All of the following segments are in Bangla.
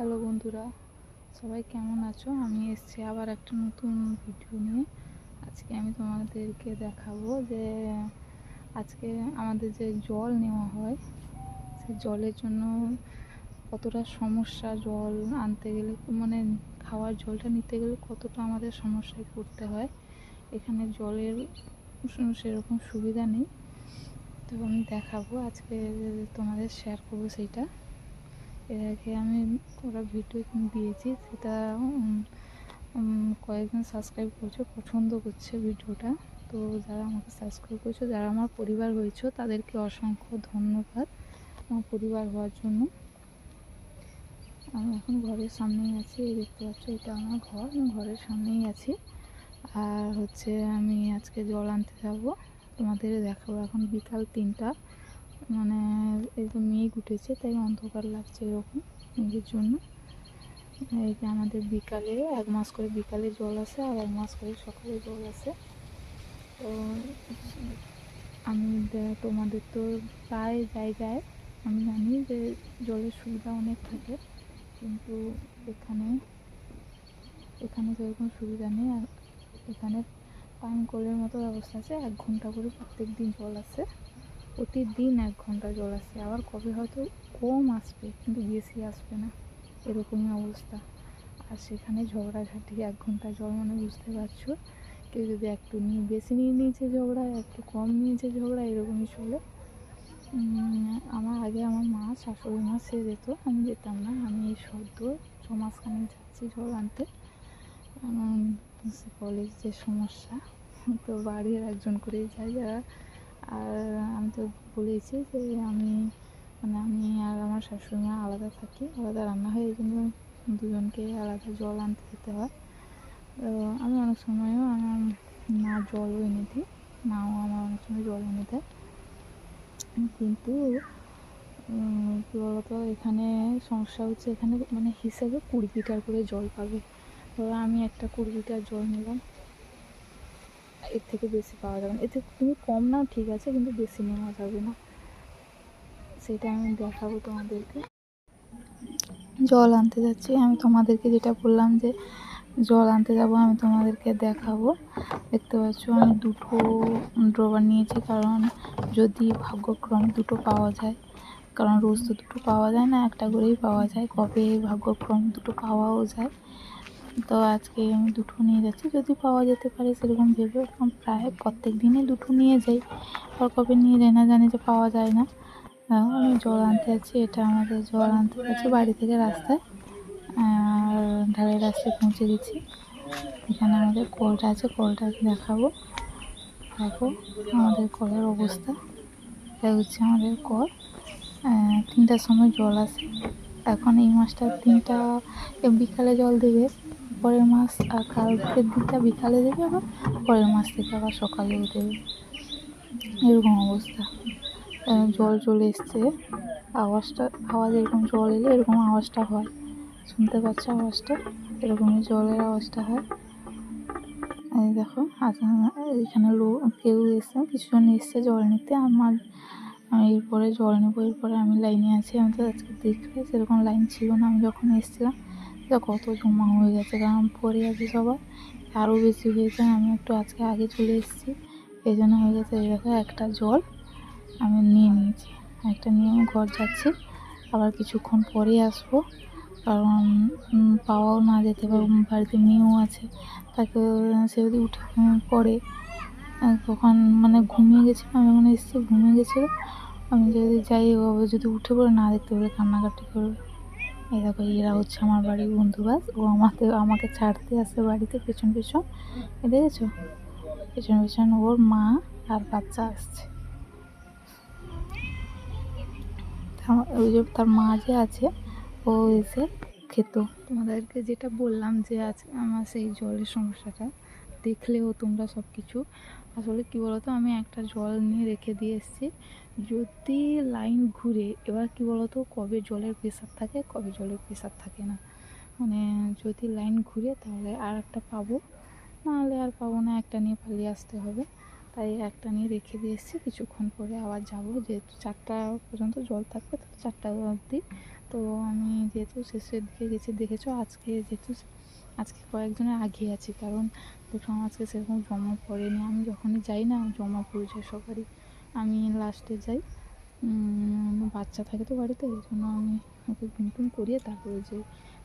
হ্যালো বন্ধুরা, সবাই কেমন আছো? আমি এসেছি আবার একটা নতুন ভিডিও নিয়ে। আজকে আমি তোমাদেরকে দেখাবো যে আজকে আমাদের যে জল নেওয়া হয় সে জলের জন্য কতটা সমস্যা জল আনতে গেলে মানে খাওয়ার জলটা নিতে গেলে কতটা আমাদের সমস্যায় পড়তে হয়। এখানে জলের সেরকম সুবিধা নেই। তো আমি দেখাবো, আজকে তোমাদের শেয়ার করব সেইটা। এর আগে আমি ওরা ভিডিও দিয়েছি, সেটা কয়েকজন সাবস্ক্রাইব করছে, পছন্দ করছে ভিডিওটা। তো যারা আমাকে সাবস্ক্রাইব করছ, যারা আমার পরিবার হয়েছো, তাদেরকে অসংখ্য ধন্যবাদ আমার পরিবার হওয়ার জন্য। আমি এখন ঘরের সামনেই আছি দেখতে পাচ্ছ, এটা আমার ঘর, আমি ঘরের সামনেই আছি। আর হচ্ছে আমি আজকে জল আনতে যাব, তোমাদের দেখাবো এখন বিকাল তিনটা। মানে তো মেঘ উঠেছে, তাই অন্ধকার লাগছে এরকম মেঘের জন্য। এই যে আমাদের বিকালে এক মাস করে বিকালে জল আসে আর এক মাস করে সকালে জল আসে। তো আমি তোমাদের তো প্রায় জায়গায় আমি জানি যে জলের সুবিধা অনেক থাকে, কিন্তু এখানে এখানে সেরকম সুবিধা নেই আর এখানে পান কলের মতো ব্যবস্থা আছে, এক ঘণ্টা করে প্রত্যেক দিন জল আসে। প্রতিদিন এক ঘণ্টা জল আসে আবার কবে হয়তো কম আসবে, কিন্তু বেশি আসবে না। এরকমই অবস্থা। আর সেখানে ঝগড়াঝাটি, এক ঘণ্টা জল মানে বুঝতে পারছ? কেউ যদি একটু নিয়ে বেশি নিয়ে নিয়েছে ঝগড়া, একটু কম নিয়েছে ঝগড়া, এরকমই চলে। আমার আগে আমার মা, শাশুড়ি মা সে যেত, আমি যেতাম না। আমি এই সদ্য ছ মাসখানে যাচ্ছি জল আনতে। কলেজ যে সমস্যা, তো বাড়ির একজন করেই যায় যারা আর আমি তো বলেছি যে আমি মানে আমি আর আমার শাশুড়ি মা আলাদা থাকি, আলাদা রান্না হয়, এই জন্য দুজনকে আলাদা জল আনতে যেতে হয়। তো আমি অনেক সময়ও আমার মা জলও এনে দিই মাও আমার অনেক সময় জল এনে দেয়। কিন্তু কী বলতো, এখানে সমস্যা হচ্ছে এখানে মানে হিসেবে কুড়ি লিটার করে জল পাবে। ধরো আমি একটা কুড়ি লিটার জল নিলাম এর থেকে বেশি পাওয়া যাবে না। এতে তুমি কম নাও ঠিক আছে, কিন্তু বেশি নেওয়া যাবে না। সেটা আমি দেখাবো তোমাদেরকে। জল আনতে যাচ্ছি। আমি তোমাদেরকে যেটা বললাম যে, জল আনতে যাব, আমি তোমাদেরকে দেখাবো। দেখতে পাচ্ছ, আমি দুটো ড্রবার নিয়েছি, কারণ যদি ভাগ্যক্রমে দুটো পাওয়া যায়, কারণ রোজ তো দুটো পাওয়া যায় না, একটা করেই পাওয়া যায়। কবে ভাগ্যক্রম দুটো পাওয়াও যায়? তো আজকে আমি দুটো নিয়ে যাচ্ছি। যদি পাওয়া যেতে পারে সেরকম ভেবে প্রায় প্রত্যেক দিনই দুটো নিয়ে যাই। আর কবে নিয়ে যাই না জানি, যে পাওয়া যায় না। আমি জল আনতে যাচ্ছি, এটা আমাদের জল আনতে যাচ্ছি বাড়ি থেকে রাস্তায়। আর ধারে রাস্তায় পৌঁছে গেছি এখানে আমাদের কলটা আছে, কলটা দেখাবো। দেখো আমাদের কলের অবস্থা। এটা হচ্ছে আমাদের কল। তিনটার সময় জল আসে। এখন এই মাসটা তিনটা বিকালে জল দেবে। পরের মাস আর কালকের দিনটা বিকালে দেবে আবার পরের মাস থেকে আবার সকালেও দেবে। এরকম অবস্থা। জল চলে এসছে। আওয়াজটা আওয়াজ এরকম জল এলে এরকম আওয়াজটা হয়। শুনতে পাচ্ছ আওয়াজটা? এরকমই জলের আওয়াজটা হয়। এই দেখো আজ এখানে লোক কেউ এসছে কিছুজন এসছে জল নিতে। আমার, আমি এরপরে জল নেব, এরপরে আমি লাইনে আছি। আমি তো আজকে দেখলে সেরকম লাইন ছিল না। আমি যখন এসেছিলাম এটা কত জমা হয়ে গেছে কারণ পরে আছে সবাই আরও বেশি হয়েছে, আমি একটু আজকে আগে চলে এসেছি। এই জন্য হয়ে গেছে, এই দেখো একটা জল আমি নিয়ে নিয়েছি। একটা নিয়ে আমি ঘর যাচ্ছি আবার কিছুক্ষণ পরে আসব। কারণ পাওয়াও না যেতে পারে বাড়িতে মেয়েও আছে। তাকে সে যদি উঠে পড়ে তখন মানে ঘুমিয়ে গেছিল আমি যখন এসেছি, ঘুমিয়ে গেছিল। আমি যদি যাই যদি উঠে পড়ে, না দেখতে পেলে কান্নাকাটি করবে। এই দেখো, এরা হচ্ছে আমার বাড়ির বন্ধুবাস। ও আমাকে আমাকে ছাড়তে আসে বাড়িতে পেছন পেছন। দেখেছ? পেছন পেছন ওর মা আর বাচ্চা আসছে। ওই যে তার মা যে আছে, ও এসে খেত। তোমাদেরকে যেটা বললাম যে আজকে আমার সেই জলের সমস্যাটা, দেখলেও তোমরা সব কিছু আসলে কী বলতো, আমি একটা জল নিয়ে রেখে দিয়ে এসেছি। যদি লাইন ঘুরে, এবার কী বলতো, কবে জলের প্রেশার থাকে, কবে জলের প্রেশার থাকে না। মানে যদি লাইন ঘুরে, তাহলে আর একটা পাবো। নাহলে আর পাবো না, একটা নিয়ে পালিয়ে আসতে হবে। তাই একটা নিয়ে রেখে দিয়ে এসেছি। কিছুক্ষণ পরে আবার যাব। যেহেতু চারটা পর্যন্ত জল থাকবে তো চারটা অবধি। তো আমি যেহেতু শেষের দিকে গেছি, দেখেছ, আজকে যেহেতু, আজকে কয়েকজনের আগে আছি। কারণ দেখলাম আজকে সেরকম জমা পড়েনি। আমি যখনই যাই না, জমা পড়ে যায় সবারই। আমি লাস্টে যাই। বাচ্চা থাকে তো বাড়িতে, এই জন্য আমি ওকে ঘুম করিয়ে তারপরে যাই।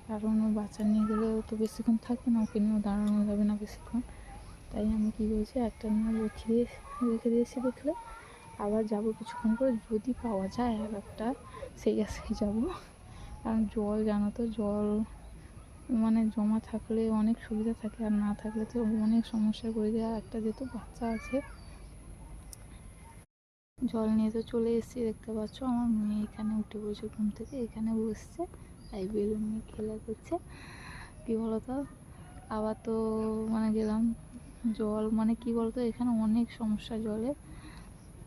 কারণ ও বাচ্চা নিয়ে গেলে তো বেশিক্ষণ থাকবে না, ওকে নিয়েও দাঁড়ানো যাবে না বেশিক্ষণ। তাই আমি কী করেছি, একটা নিয়ে রেখে দিয়ে, রেখে দিয়েছি দেখলে। আবার যাব কিছুক্ষণ করে যদি পাওয়া যায় আর একটা, সেই আশায় যাব। কারণ জল জানো তো, জল মানে জমা থাকলে, অনেক সুবিধা থাকে আর না থাকলে তো অনেক সমস্যায় পড়ে যায়। আর একটা যেহেতু বাচ্চা আছে, জল নিয়ে তো চলে এসেছি, দেখতে পাচ্ছ। আমার মেয়ে এখানে উঠে পড়েছে ঘুম থেকে, এখানে বসছে তাই বেলুন নিয়ে খেলা করছে। কী বলতো? আবার তো মানে গেলাম জল মানে কি বলতো? এখানে অনেক সমস্যা জলে।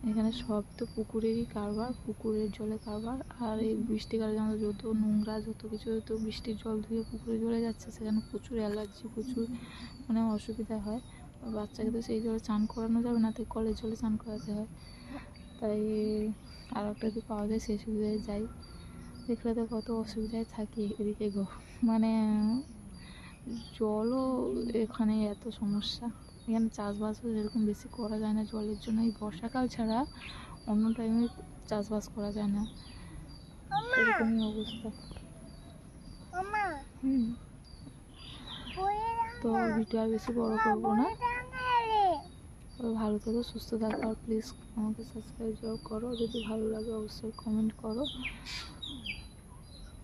এখানে সব তো পুকুরেরই কারবার পুকুরের জলে কারবার আর এই বৃষ্টিকালে যেন যত নোংরা যত কিছু যত বৃষ্টির জল ধুয়ে পুকুরে চলে যাচ্ছে সেখানে প্রচুর অ্যালার্জি প্রচুর মানে অসুবিধা হয়। আর বাচ্চাকে তো সেই জলে চান করানো যাবে না তাই কলের জলে চান করাতে হয়। তাই আর একটা যদি পাওয়া যায় সেই সুবিধায় যাই। দেখলে তো কত অসুবিধায় থাকি এদিকে গো। মানে জলও এখানে এত সমস্যা। এখানে চাষবাসও এরকম বেশি করা যায় না জলের জন্য এই বর্ষাকাল ছাড়া অন্য টাইমে চাষবাস করা যায় না। এরকমই অবস্থা। হুম। তো ভিডিও আর বেশি বড় করব না। ভালো থেকো সুস্থ থাকো আর প্লিজ আমাকে সাবস্ক্রাইব করো যদি ভালো লাগে অবশ্যই কমেন্ট করো।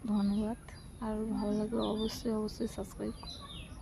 ধন্যবাদ। আর ভালো লাগলে অবশ্যই অবশ্যই সাবস্ক্রাইব করো।